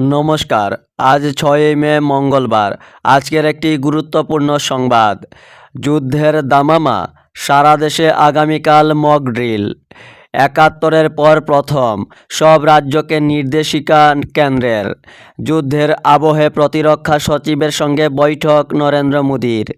নমস্কার, আজ ছয়ই মে মঙ্গলবার, আজকের একটি গুরুত্বপূর্ণ সংবাদ। যুদ্ধের দামামা, সারা দেশে আগামীকাল মক ড্রিল। একাত্তরের পর প্রথম, সব রাজ্যকে নির্দেশিকা কেন্দ্রের। যুদ্ধের আবহে প্রতিরক্ষা সচিবের সঙ্গে বৈঠক নরেন্দ্র মোদীর।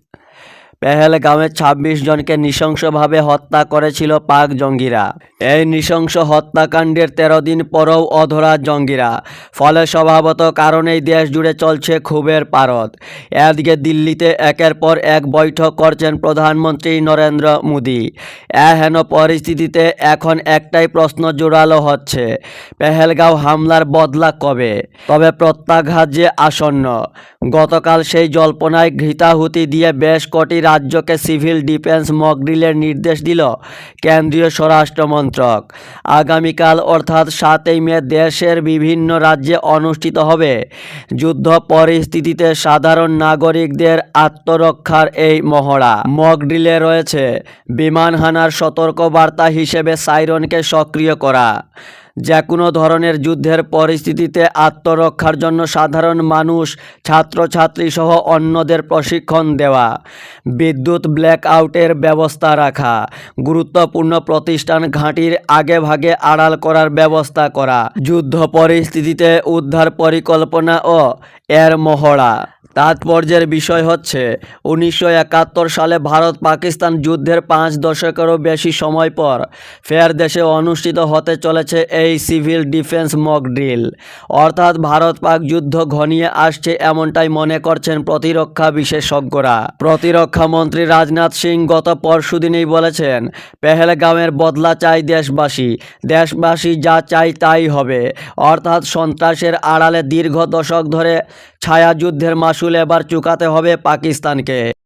পেহেলগাঁওয়ে ছাব্বিশ জনকে নৃশংসভাবে হত্যা করেছিল পাক জঙ্গিরা। এই নৃশংস হত্যাকাণ্ডের তেরো দিন পরও অধরা জঙ্গিরা। ফলে স্বভাবত কারণেই দেশ জুড়ে চলছে ক্ষোভের পারদ। এদিকে দিল্লিতে একের পর এক বৈঠক করছেন প্রধানমন্ত্রী নরেন্দ্র মোদী। এহেন পরিস্থিতিতে এখন একটাই প্রশ্ন জোরালো হচ্ছে, পেহেলগাঁও হামলার বদলা কবে? তবে প্রত্যাঘাত যে আসন্ন। গতকাল সেই জল্পনায় ঘৃতাহুতি দিয়ে বেশ কটি রাজ্যকে সিভিল ডিফেন্স মকড্রিলের নির্দেশ দিল কেন্দ্রীয় স্বরাষ্ট্র মন্ত্রক। আগামীকাল অর্থাৎ সাতই মে দেশের বিভিন্ন রাজ্যে অনুষ্ঠিত হবে। যুদ্ধ পরিস্থিতিতে সাধারণ নাগরিকদের আত্মরক্ষার এই মহড়া। মকড্রিলে রয়েছে। বিমান হানার সতর্কবার্তা হিসেবে সাইরনকে সক্রিয় করা। যে কোনো ধরনের যুদ্ধের পরিস্থিতিতে আত্মরক্ষার জন্য সাধারণ মানুষ, ছাত্রছাত্রী সহ অন্যদের প্রশিক্ষণ দেওয়া। বিদ্যুৎ ব্ল্যাকআউটের ব্যবস্থা রাখা। গুরুত্বপূর্ণ প্রতিষ্ঠান ঘাঁটির আগে ভাগে আড়াল করার ব্যবস্থা করা। যুদ্ধ পরিস্থিতিতে উদ্ধার পরিকল্পনা ও এর মহড়া। তাৎপর্যের বিষয় হচ্ছে, উনিশশো একাত্তর সালে ভারত পাকিস্তান যুদ্ধের পাঁচ দশকেরও বেশি সময় পর ফের দেশে অনুষ্ঠিত হতে চলেছে এই সিভিল ডিফেন্স মক ড্রিল। অর্থাৎ ভারত পাক যুদ্ধ ঘনিয়ে আসছে এমনটাই মনে করছেন প্রতিরক্ষা বিশেষজ্ঞরা। প্রতিরক্ষা মন্ত্রী রাজনাথ সিং গত পরশুদিনেই বলেছেন পেহেলগাঁওয়ের বদলা চাই দেশবাসী দেশবাসী যা চাই তাই হবে। অর্থাৎ সন্ত্রাসের আড়ালে দীর্ঘ দশক ধরে ছায়াযুদ্ধের মাসুল এবার চুকাতে হবে পাকিস্তানকে।